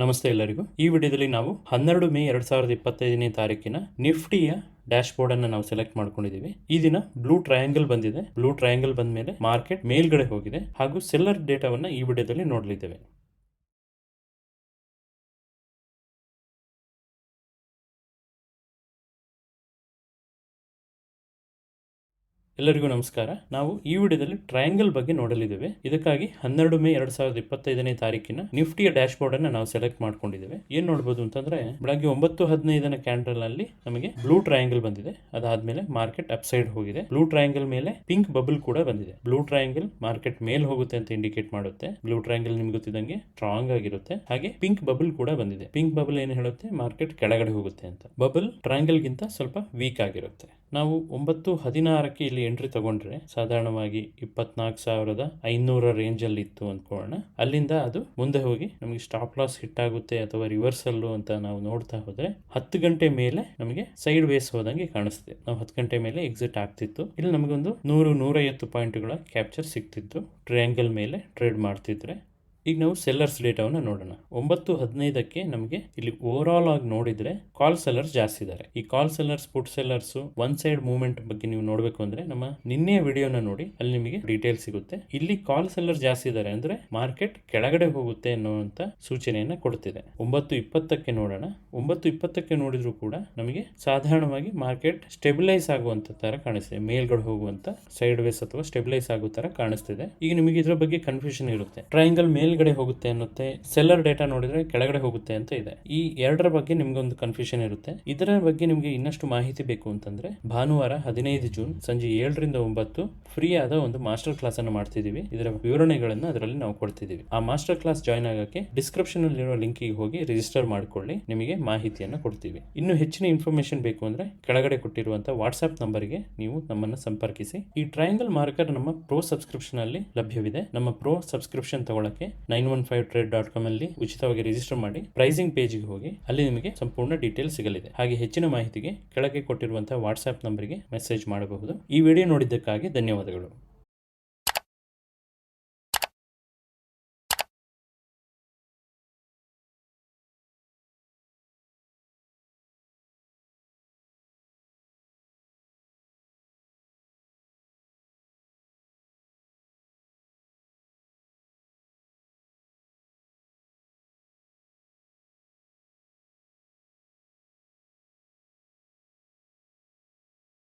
ನಮಸ್ತೆ ಎಲ್ಲರಿಗೂ. ಈ ವಿಡಿಯೋದಲ್ಲಿ ನಾವು ಹನ್ನೆರಡು ಮೇ ಎರಡ್ ಸಾವಿರದ ಇಪ್ಪತ್ತೈದನೇ ತಾರೀಕಿನ ನಿಫ್ಟಿಯ ಡ್ಯಾಶ್ ಬೋರ್ಡ್ ಅನ್ನ ನಾವು ಸೆಲೆಕ್ಟ್ ಮಾಡ್ಕೊಂಡಿದೀವಿ ಈ ದಿನ ಬ್ಲೂ ಟ್ರಯಾಂಗಲ್ ಬಂದಿದೆ. ಬ್ಲೂ ಟ್ರಯಾಂಗಲ್ ಬಂದ ಮೇಲೆ ಮಾರ್ಕೆಟ್ ಮೇಲ್ಗಡೆ ಹೋಗಿದೆ. ಹಾಗೂ ಸೆಲ್ಲರ್ ಡೇಟಾವನ್ನ ಈ ವಿಡಿಯೋದಲ್ಲಿ ನೋಡಲಿದ್ದೇವೆ. ಎಲ್ಲರಿಗೂ ನಮಸ್ಕಾರ. ನಾವು ಈ ವಿಡಿಯೋದಲ್ಲಿ ಟ್ರಯಾಂಗಲ್ ಬಗ್ಗೆ ನೋಡಲಿದ್ದೇವೆ. ಇದಕ್ಕಾಗಿ ಹನ್ನೆರಡು ಮೇ ಎರಡ್ ಸಾವಿರದ ಇಪ್ಪತ್ತೈದನೇ ತಾರೀಕಿನ ನಿಫ್ಟಿಯ ಡ್ಯಾಶ್ ಬೋರ್ಡ್ ಅನ್ನ ನಾವು ಸೆಲೆಕ್ಟ್ ಮಾಡ್ಕೊಂಡಿದ್ದೇವೆ. ಏನ್ ನೋಡಬಹುದು ಅಂತಂದ್ರೆ, ಬೆಳಗ್ಗೆ ಒಂಬತ್ತು ಹದಿನೈದನ ಕ್ಯಾಂಡಲ್ ಅಲ್ಲಿ ನಮಗೆ ಬ್ಲೂ ಟ್ರಯಾಂಗಲ್ ಬಂದಿದೆ. ಅದಾದ್ಮೇಲೆ ಮಾರ್ಕೆಟ್ ಅಪ್ಸೈಡ್ ಹೋಗಿದೆ. ಬ್ಲೂ ಟ್ರಯಾಂಗಲ್ ಮೇಲೆ ಪಿಂಕ್ ಬಬಲ್ ಕೂಡ ಬಂದಿದೆ. ಬ್ಲೂ ಟ್ರಯಾಂಗಲ್ ಮಾರ್ಕೆಟ್ ಮೇಲ್ ಹೋಗುತ್ತೆ ಅಂತ ಇಂಡಿಕೇಟ್ ಮಾಡುತ್ತೆ. ಬ್ಲೂ ಟ್ರಯಾಂಗಲ್ ನಿಮ್ಗೆ ಗೊತ್ತಿದಂಗೆ ಸ್ಟ್ರಾಂಗ್ ಆಗಿರುತ್ತೆ. ಹಾಗೆ ಪಿಂಕ್ ಬಬಲ್ ಕೂಡ ಬಂದಿದೆ. ಪಿಂಕ್ ಬಬಲ್ ಏನು ಹೇಳುತ್ತೆ? ಮಾರ್ಕೆಟ್ ಕೆಳಗಡೆ ಹೋಗುತ್ತೆ ಅಂತ. ಬಬಲ್ ಟ್ರಯಾಂಗಲ್ ಗಿಂತ ಸ್ವಲ್ಪ ವೀಕ್ ಆಗಿರುತ್ತೆ. ನಾವು ಒಂಬತ್ತು ಹದಿನಾರಕ್ಕೆ ಇಲ್ಲಿ ಎಂಟ್ರಿ ತಗೊಂಡ್ರೆ ಸಾಧಾರಣವಾಗಿ ಇಪ್ಪತ್ನಾಲ್ಕು ಸಾವಿರದ ಐನೂರ ರೇಂಜ್ ಅಲ್ಲಿ ಇತ್ತು ಅಂದ್ಕೊಳ್ಳೋಣ. ಅಲ್ಲಿಂದ ಅದು ಮುಂದೆ ಹೋಗಿ ನಮಗೆ ಸ್ಟಾಪ್ ಲಾಸ್ ಹಿಟ್ ಆಗುತ್ತೆ ಅಥವಾ ರಿವರ್ಸಲ್ಲು ಅಂತ ನಾವು ನೋಡ್ತಾ ಹೋದ್ರೆ ಹತ್ತು ಗಂಟೆ ಮೇಲೆ ನಮಗೆ ಸೈಡ್ ವೇಸ್ ಹೋದಂಗೆ ಕಾಣಿಸ್ತಿದೆ. ನಾವು ಹತ್ತು ಗಂಟೆ ಮೇಲೆ ಎಕ್ಸಿಟ್ ಆಗ್ತಿತ್ತು. ಇಲ್ಲಿ ನಮಗೊಂದು ನೂರು ನೂರೈವತ್ತು ಪಾಯಿಂಟ್ಗಳ ಕ್ಯಾಪ್ಚರ್ ಸಿಗ್ತಿತ್ತು. ಟ್ರಯಾಂಗಲ್ ಮೇಲೆ ಟ್ರೇಡ್ ಮಾಡ್ತಿದ್ರೆ ಈಗ ನಾವು ಸೆಲ್ಲರ್ಸ್ ಡೇಟಾವನ್ನು ನೋಡೋಣ. ಒಂಬತ್ತು ಹದಿನೈದಕ್ಕೆ ನಮಗೆ ಇಲ್ಲಿ ಓವರ್ ಆಲ್ ಆಗಿ ನೋಡಿದ್ರೆ ಕಾಲ್ ಸೆಲ್ಲರ್ಸ್ ಜಾಸ್ತಿ ಇದ್ದಾರೆ ಈ call sellers put sellers one side movement ಬಗ್ಗೆ ನೀವು ನೋಡಬೇಕು ಅಂದ್ರೆ ನಮ್ಮ ನಿನ್ನೆ ವಿಡಿಯೋನ ನೋಡಿ ಅಲ್ಲಿ ನಿಮಗೆ ಡೀಟೇಲ್ ಸಿಗುತ್ತೆ. ಇಲ್ಲಿ ಕಾಲ್ ಸೆಲ್ಲರ್ ಜಾಸ್ತಿ ಇದ್ದಾರೆ ಅಂದ್ರೆ ಮಾರ್ಕೆಟ್ ಕೆಳಗಡೆ ಹೋಗುತ್ತೆ ಅನ್ನುವಂತ ಸೂಚನೆಯನ್ನ ಕೊಡ್ತಿದೆ. ಒಂಬತ್ತು ಇಪ್ಪತ್ತಕ್ಕೆ ನೋಡೋಣ. ಒಂಬತ್ತು ಇಪ್ಪತ್ತಕ್ಕೆ ನೋಡಿದ್ರು ಕೂಡ ನಮಗೆ ಸಾಧಾರಣವಾಗಿ ಮಾರ್ಕೆಟ್ ಸ್ಟೆಬಿಲೈಸ್ ಆಗುವಂತ ತರ ಕಾಣಿಸ್ತಿದೆ. ಮೇಲ್ಗಡೆ ಹೋಗುವಂತ ಸೈಡ್ ವೇಸ್ ಅಥವಾ ಸ್ಟೆಬಿಲೈಸ್ ಆಗೋ ತರ ಕಾಣಿಸ್ತಿದೆ. ಈಗ ನಿಮಗೆ ಇದ್ರ ಬಗ್ಗೆ ಕನ್ಫ್ಯೂಷನ್ ಇರುತ್ತೆ. ಟ್ರಯಾಂಗಲ್ ಮೇಲ್ಗಡೆ ಹೋಗುತ್ತೆ ಅನ್ನುತ್ತೆ ಸೆಲ್ಲರ್ ಡೇಟಾ ನೋಡಿದ್ರೆ ಕೆಳಗಡೆ ಹೋಗುತ್ತೆ ಅಂತ ಇದೆ. ಈ ಎರಡರ ಬಗ್ಗೆ ನಿಮ್ಗೊಂದು ಕನ್ಫ್ಯೂಷನ್ ಇರುತ್ತೆ. ಇದರ ಬಗ್ಗೆ ನಿಮಗೆ ಇನ್ನಷ್ಟು ಮಾಹಿತಿ ಬೇಕು ಅಂತಂದ್ರೆ, ಭಾನುವಾರ ಹದಿನೈದು ಜೂನ್ ಸಂಜೆ ಏಳರಿಂದ ಒಂಬತ್ತು ಫ್ರೀ ಆದ ಒಂದು ಮಾಸ್ಟರ್ ಕ್ಲಾಸ್ ಅನ್ನು ಮಾಡ್ತಿದೀವಿ ಇದರ ವಿವರಣೆಗಳನ್ನ ಅದರಲ್ಲಿ ನಾವು ಕೊಡ್ತಿದೀವಿ ಆ ಮಾಸ್ಟರ್ ಕ್ಲಾಸ್ ಜಾಯ್ನ್ ಆಗಕ್ಕೆ ಡಿಸ್ಕ್ರಿಪ್ಷನ್ ಅಲ್ಲಿರೋ ಲಿಂಕಿಗೆ ಹೋಗಿ ರಿಜಿಸ್ಟರ್ ಮಾಡ್ಕೊಳ್ಳಿ. ನಿಮಗೆ ಮಾಹಿತಿಯನ್ನು ಕೊಡ್ತೀವಿ. ಇನ್ನು ಹೆಚ್ಚಿನ ಇನ್ಫಾರ್ಮೇಶನ್ ಬೇಕು ಅಂದ್ರೆ, ಕೆಳಗಡೆ ಕೊಟ್ಟಿರುವಂತಹ ವಾಟ್ಸ್ಆಪ್ ನಂಬರ್ಗೆ ನೀವು ನಮ್ಮನ್ನು ಸಂಪರ್ಕಿಸಿ. ಈ ಟ್ರಯಾಂಗಲ್ ಮಾರ್ಕರ್ ನಮ್ಮ ಪ್ರೋ ಸಬ್ಸ್ಕ್ರಿಪ್ಷನ್ ಅಲ್ಲಿ ಲಭ್ಯವಿದೆ. ನಮ್ಮ ಪ್ರೋ ಸಬ್ಸ್ಕ್ರಿಪ್ಷನ್ ತಗೊಳಕ್ಕೆ nine one five trade dot com ಅಲ್ಲಿ ಉಚಿತವಾಗಿ ರಿಜಿಸ್ಟರ್ ಮಾಡಿ ಪ್ರೈಸಿಂಗ್ ಪೇಜ್ಗೆ ಹೋಗಿ. ಅಲ್ಲಿ ನಿಮಗೆ ಸಂಪೂರ್ಣ ಡೀಟೇಲ್ ಸಿಗಲಿದೆ. ಹಾಗೆ ಹೆಚ್ಚಿನ ಮಾಹಿತಿಗೆ ಕೆಳಗೆ ಕೊಟ್ಟಿರುವಂತಹ ವಾಟ್ಸ್ಆ್ಯಪ್ ನಂಬರ್ಗೆ ಮೆಸೇಜ್ ಮಾಡಬಹುದು. ಈ ವಿಡಿಯೋ ನೋಡಿದ್ದಕ್ಕಾಗಿ ಧನ್ಯವಾದಗಳು.